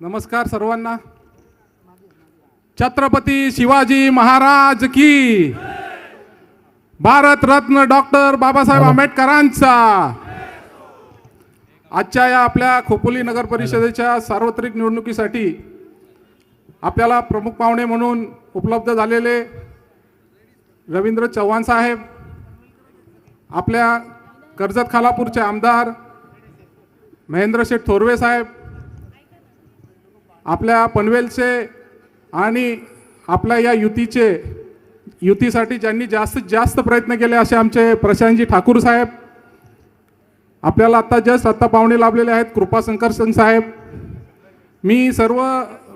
नमस्कार सर्वांना. छत्रपती शिवाजी महाराज की. भारत रत्न डॉक्टर बाबासाहेब आंबेडकरांचा. आजच्या या आपल्या खोपोली नगर परिषदेच्या सार्वत्रिक निवडणुकीसाठी आपल्याला प्रमुख पाहुणे म्हणून उपलब्ध झालेले रवींद्र चव्हाण साहेब आपल्या कर्जत खालापूरचे आमदार महेंद्र शेठ थोरवे साहेब आपल्या पनवेलचे आणि आपल्या या युतीचे युतीसाठी ज्यांनी जास्तीत जास्त प्रयत्न केले असे आमचे प्रशांतजी ठाकूर साहेब आपल्याला आत्ता जस्ट आत्ता पाहुणे लाभलेले आहेत कृपा संकर्षण साहेब. मी सर्व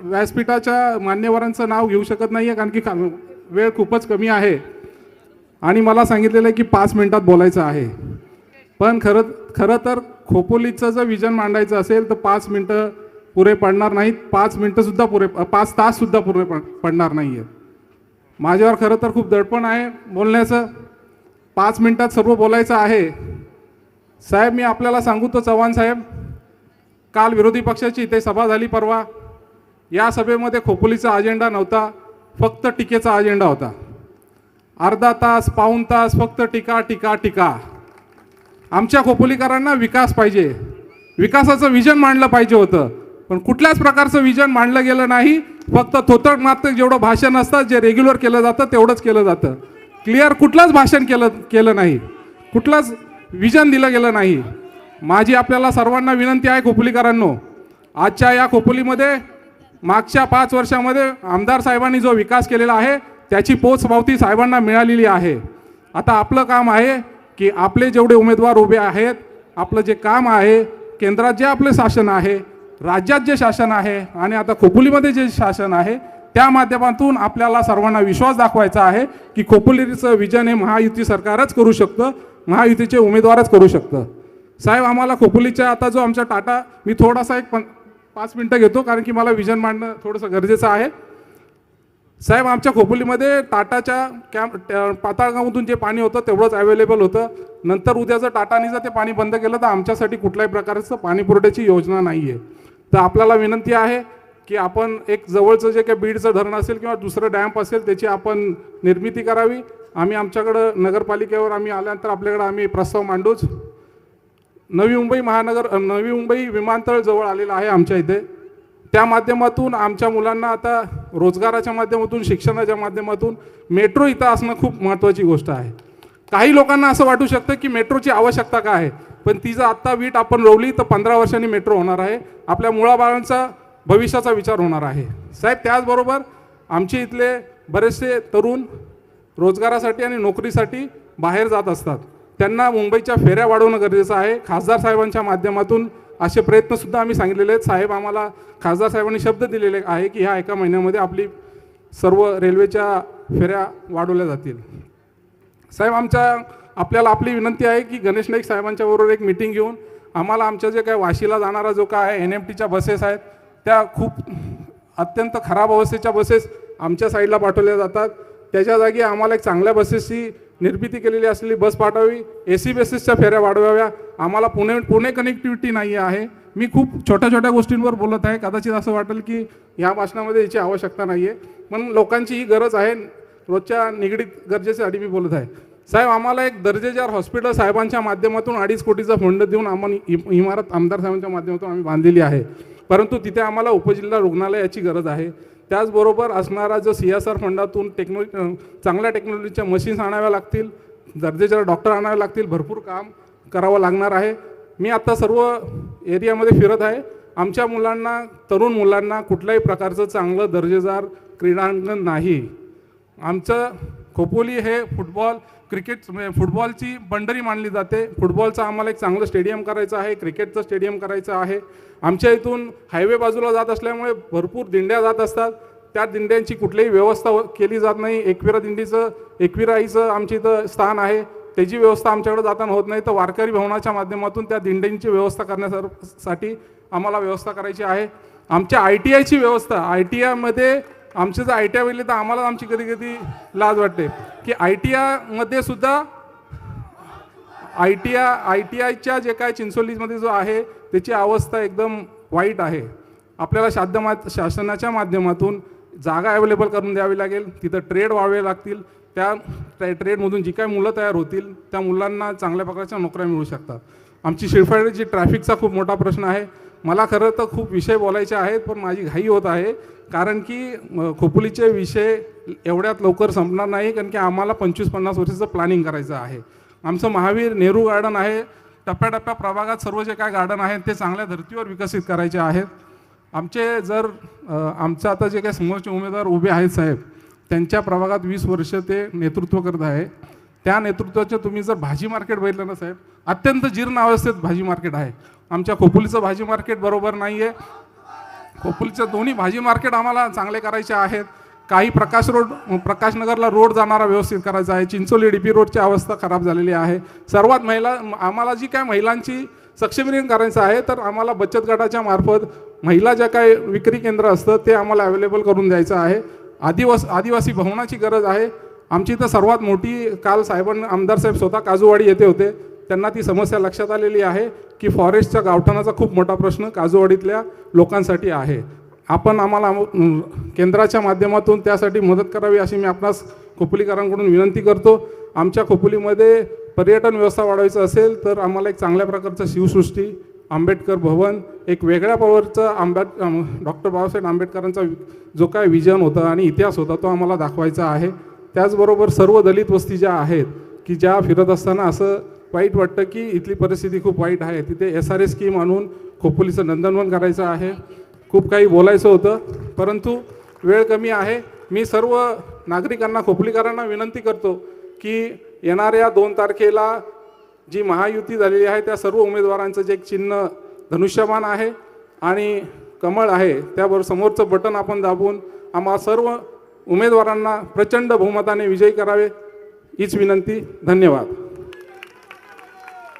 व्यासपीठाच्या मान्यवरांचं नाव घेऊ शकत नाही आहे कारण की वेळ खूपच कमी आहे. आणि मला सांगितलेलं आहे की पाच मिनटात बोलायचं आहे. पण खरं खरं तर खोपोलीचं जर विजन मांडायचं असेल तर पाच मिनटं पुरे पडणार नाहीत. पाच मिनटंसुद्धा पुरे पाच ताससुद्धा पुरे पडणार नाही आहेत माझ्यावर खरं तर खूप दडपण आहे बोलण्याचं. पाच मिनटात सर्व बोलायचं आहे. साहेब मी आपल्याला सांगू तो चव्हाण साहेब काल विरोधी पक्षाची इथे सभा झाली परवा. या सभेमध्ये खोपोलीचा अजेंडा नव्हता फक्त टीकेचा अजेंडा होता. अर्धा तास पाऊण तास फक्त टीका टीका टीका. आमच्या खोपोलीकरांना विकास पाहिजे. विकासाचं विजन मांडलं पाहिजे होतं. पण कुठल्याच प्रकारचं विजन मांडलं गेलं नाही. फक्त थोतट मात्र जेवढं भाषण असतं जे रेग्युलर केलं जातं तेवढंच केलं जातं. क्लिअर कुठलंच भाषण केलं केलं नाही. कुठलंच विजन दिलं गेलं नाही. माझी आपल्याला सर्वांना विनंती आहे खोपोलीकरांनो. आजच्या या खोपोलीमध्ये मागच्या पाच वर्षामध्ये आमदार साहेबांनी जो विकास केलेला आहे त्याची पोचपावती साहेबांना मिळालेली आहे. आता आपलं काम आहे की आपले जेवढे उमेदवार उभे आहेत आपलं जे काम आहे केंद्रात जे आपले शासन आहे राज्यात जे शासन आहे आणि आता खोपोलीमध्ये जे शासन आहे त्या माध्यमातून आपल्याला सर्वांना विश्वास दाखवायचा आहे की खोपोलीचं विजन हे महायुती सरकारच करू शकतं महायुतीचे उमेदवारच करू शकतं. साहेब आम्हाला खोपोलीच्या आता जो आमचा टाटा मी थोडासा एक पं पाच मिनटं घेतो कारण की मला विजन मांडणं थोडंसं गरजेचं आहे. साहेब आमच्या खोपोलीमध्ये टाटाच्या कॅम्प त्या जे पाणी होतं तेवढंच अवेलेबल होतं. नंतर उद्या जर टाटाने जर ते पाणी बंद केलं तर आमच्यासाठी कुठल्याही प्रकारचं पाणी पुरवठ्याची योजना नाही आहे तर आपल्याला विनंती आहे की आपण एक जवळचं जे काही बीडचं धरण असेल किंवा दुसरं डॅम्प असेल त्याची आपण निर्मिती करावी. आम्ही आमच्याकडं नगरपालिकेवर आम्ही आल्यानंतर आपल्याकडं आम्ही प्रस्ताव मांडूच. नवी मुंबई महानगर नवी मुंबई विमानतळ जवळ आलेलं आहे आमच्या इथे. त्या माध्यमातून आमच्या मुलांना आता रोजगाराच्या माध्यमातून शिक्षणाच्या माध्यमातून मेट्रो इथं असणं खूप महत्त्वाची गोष्ट आहे. काही लोकांना असं वाटू शकतं की मेट्रोची आवश्यकता काय आहे. पण ती जर आत्ता वीट आपण रोवली तर पंधरा वर्षांनी मेट्रो होणार आहे. आपल्या मुळाबाळांचा भविष्याचा विचार होणार आहे. साहेब त्याचबरोबर आमचे इथले बरेचसे तरुण रोजगारासाठी आणि नोकरीसाठी बाहेर जात असतात. त्यांना मुंबईच्या फेऱ्या वाढवणं गरजेचं आहे. खासदार साहेबांच्या माध्यमातून असे प्रयत्नसुद्धा आम्ही सांगितलेले आहेत. साहेब आम्हाला खासदार साहेबांनी शब्द दिलेले आहे की ह्या एका महिन्यामध्ये आपली सर्व रेल्वेच्या फेऱ्या वाढवल्या जातील. साहेब आमच्या आपल्याला आपली विनंती आहे की गणेश नाईक साहेबांच्या बरोबर एक मिटिंग घेऊन आम्हाला आमच्या जे काय वाशीला जाणारा जो काय एन एम टीच्या बसेस आहेत त्या खूप अत्यंत खराब अवस्थेच्या बसेस आमच्या साईडला पाठवल्या जातात. त्याच्या जागी आम्हाला एक चांगल्या बसेसची निर्मिती केलेली असलेली बस पाठवावी. ए सी बसेसच्या फेऱ्या वाढवाव्या. आम्हाला पुणे पुणे कनेक्टिव्हिटी नाही आहे. मी खूप छोट्या छोट्या गोष्टींवर बोलत आहे. कदाचित असं वाटेल की या भाषणामध्ये याची आवश्यकता नाही आहे पण लोकांची ही गरज आहे. रोजच्या निगडीत गरजेसाठी मी बोलत आहे. साहेब आम्हाला एक दर्जेदार हॉस्पिटल साहेबांच्या माध्यमातून अडीच कोटीचा फंड देऊन आम्हाला इमारत आमदार साहेबांच्या माध्यमातून आम्ही बांधलेली आहे. परंतु तिथे आम्हाला उपजिल्हा रुग्णालयाची गरज आहे. त्याचबरोबर असणारा जो सी एस आर फंडातून टेक्नॉ चांगल्या टेक्नॉलॉजीच्या मशीन्स आणाव्या लागतील दर्जेदार डॉक्टर आणावे लागतील भरपूर काम करावं लागणार आहे. मी आता सर्व एरियामध्ये फिरत आहे. आमच्या मुलांना तरुण मुलांना कुठल्याही प्रकारचं चांगलं दर्जेदार क्रीडांगण नाही. आमचं खोपोली हे फुटबॉल क्रिकेट म्हणजे फुटबॉलची बंडरी मानली जाते. फुटबॉलचं आम्हाला एक चांगलं स्टेडियम करायचं आहे क्रिकेटचं स्टेडियम करायचं आहे. आमच्या इथून हायवे बाजूला जात असल्यामुळे भरपूर दिंड्या जात असतात. त्या दिंड्यांची कुठलीही व्यवस्था केली जात नाही. एकविरा दिंडीचं एकविराईचं आमच्या इथं स्थान आहे. त्याची व्यवस्था आमच्याकडे जाताना होत नाही. तर वारकरी भवनाच्या माध्यमातून त्या दिंड्यांची व्यवस्था करण्यासाठी आम्हाला व्यवस्था करायची आहे. आमच्या आय टी आयची व्यवस्था आय टी आयमध्ये आमचे जर आय टी आय बघितले तर आम्हाला आमची कधी कधी लाज वाटते. की आय टी आयमध्ये सुद्धा I T I I T आयच्या जे काय चिंचोलीमध्ये जो आहे त्याची अवस्था एकदम वाईट आहे. आपल्याला शाद्यमा शासनाच्या माध्यमातून जागा अवेलेबल करून द्यावी लागेल. तिथं ट्रेड व्हावे लागतील. त्या ट्रे ट्रेडमधून जी काय मुलं तयार होतील त्या मुलांना चांगल्या प्रकारच्या नोकऱ्या मिळू शकतात. आमची शिरफाडची ट्रॅफिकचा खूप मोठा प्रश्न आहे. मला खरं तर खूप विषय बोलायचे आहेत पण माझी घाई होत आहे. कारण की म, खोपोलीचे विषय एवढ्यात लवकर संपणार नाही कारण की आम्हाला पंचवीस पन्नास वर्षाचं प्लॅनिंग करायचं आहे. आमचं महावीर नेहरू गार्डन आहे. टप्प्याटप्प्या प्रभागात सर्व जे काय गार्डन आहेत ते चांगल्या धर्तीवर विकसित करायचे आहेत. आमचे जर आमचं आता जे काही समोरचे उमेदवार उभे आहेत साहेब त्यांच्या प्रभागात वीस वर्ष ते नेतृत्व करत आहे. त्या नेतृत्वाचे तुम्ही जर भाजी मार्केट बघितलं ना साहेब अत्यंत जीर्ण अवस्थेत भाजी मार्केट आहे. आमच्या खोपोलीचं भाजी मार्केट बरोबर नाही आहे खोपोलीचं दोन्ही भाजी मार्केट आम्हाला चांगले करायचे आहेत. काही प्रकाश रोड प्रकाशनगरला रोड जाणारा व्यवस्थित करायचा आहे. चिंचोली डी पी रोडची अवस्था खराब झालेली आहे. सर्वात महिला आम्हाला जी काय महिलांची सक्षमीकरण करायचं आहे तर आम्हाला बचत गटाच्या मार्फत महिला ज्या काय विक्री केंद्र असतं ते आम्हाला अवेलेबल करून द्यायचं आहे. आदिवास आदिवासी भवनाची गरज आहे. आमची तर सर्वात मोठी काल साहेबांना आमदार साहेब स्वतः काजूवाडी येथे होते. त्यांना ती समस्या लक्षात आलेली आहे की फॉरेस्टच्या गावठाणाचा खूप मोठा प्रश्न काजूवाडीतल्या लोकांसाठी आहे. आपण आम्हाला केंद्राच्या माध्यमातून त्यासाठी मदत करावी अशी मी आपणास खोपोलीकरांकडून विनंती करतो. आमच्या खोपोलीमध्ये पर्यटन व्यवस्था वाढवायचं असेल तर आम्हाला एक चांगल्या प्रकारचं शिवसृष्टी आंबेडकर भवन एक वेगळ्या पॉवरचं आंबे डॉक्टर बाबासाहेब आंबेडकरांचा जो काय विजन होता आणि इतिहास होता तो आम्हाला दाखवायचा आहे. त्याचबरोबर सर्व दलित वस्ती ज्या आहेत की ज्या फिरत असताना असं वाईट वाटतं की इथली परिस्थिती खूप वाईट आहे. तिथे एस आर एस स्कीम आणून खोपोलीचं नंदनवन करायचं आहे. खूप काही बोलायचं होतं परंतु वेळ कमी आहे. मी सर्व नागरिकांना खोपलीकरांना विनंती करतो की येणाऱ्या दोन तारखेला जी महायुती झालेली आहे त्या सर्व उमेदवारांचं जे एक चिन्ह धनुष्यमान आहे आणि कमळ आहे त्याबरोबर समोरचं बटन आपण दाबून आम्हा सर्व उमेदवारांना प्रचंड बहुमताने विजयी करावे हीच विनंती. धन्यवाद.